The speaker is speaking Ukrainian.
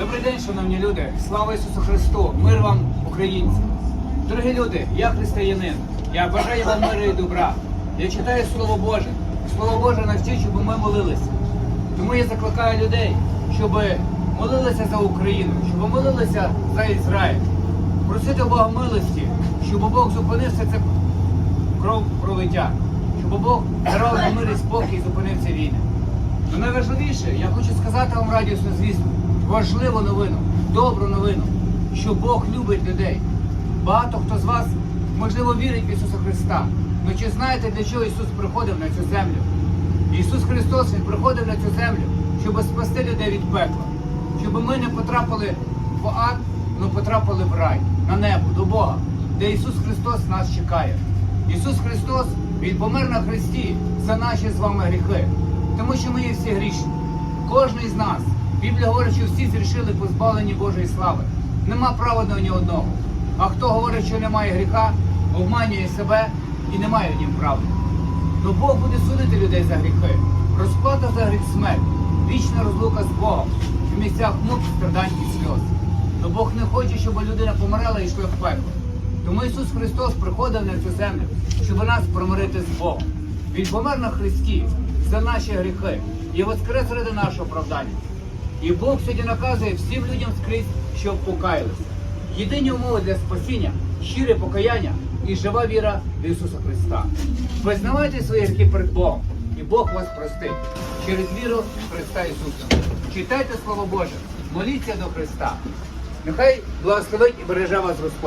Добрий день, шановні люди! Слава Ісусу Христу! Мир вам, українці! Дорогі люди, я християнин. Я бажаю вам миру і добра. Я читаю Слово Боже. Слово Боже навчить, щоб ми молилися. Тому я закликаю людей, щоб молилися за Україну, щоб молилися за Ізраїль. Просити Бога милості, щоб Бог зупинив все це кров пролиття, щоб Бог дарував мир і спокій і зупинив ці війни. Ну найважливіше, я хочу сказати вам радісну звістку, важливу новину, добру новину, що Бог любить людей. Багато хто з вас, можливо, вірить в Ісуса Христа. Ну чи знаєте, для чого Ісус приходив на цю землю? Ісус Христос Він приходив на цю землю, щоб спасти людей від пекла, щоб ми не потрапили в ад, але потрапили в рай, на небо, до Бога, де Ісус Христос нас чекає. Ісус Христос, Він помер на Христі за наші з вами гріхи, тому що ми є всі грішні. Кожний з нас. Біблія говорить, що всі зрішили позбавлені Божої слави. Нема праведного ні одного. А хто говорить, що немає гріха, обманює себе і немає в нім правди. То Бог буде судити людей за гріхи. Розплата за гріх смерть, вічна розлука з Богом в місцях мук, страдань і сльоз. То Бог не хоче, щоб людина помирала і йшла в пекло. Тому Ісус Христос приходив на цю землю, щоб нас промирити з Богом. Він помер на Христі за наші гріхи і воскрес ради нашого оправдання. І Бог сьогодні наказує всім людям скрізь, щоб покаялися. Єдині умови для спасіння щире покаяння і жива віра в Ісуса Христа. Визнавайте свої гріхи перед Богом, і Бог вас простить через віру в Христа Ісуса. Читайте Слово Боже, моліться до Христа. Нехай благословить і береже вас Господь.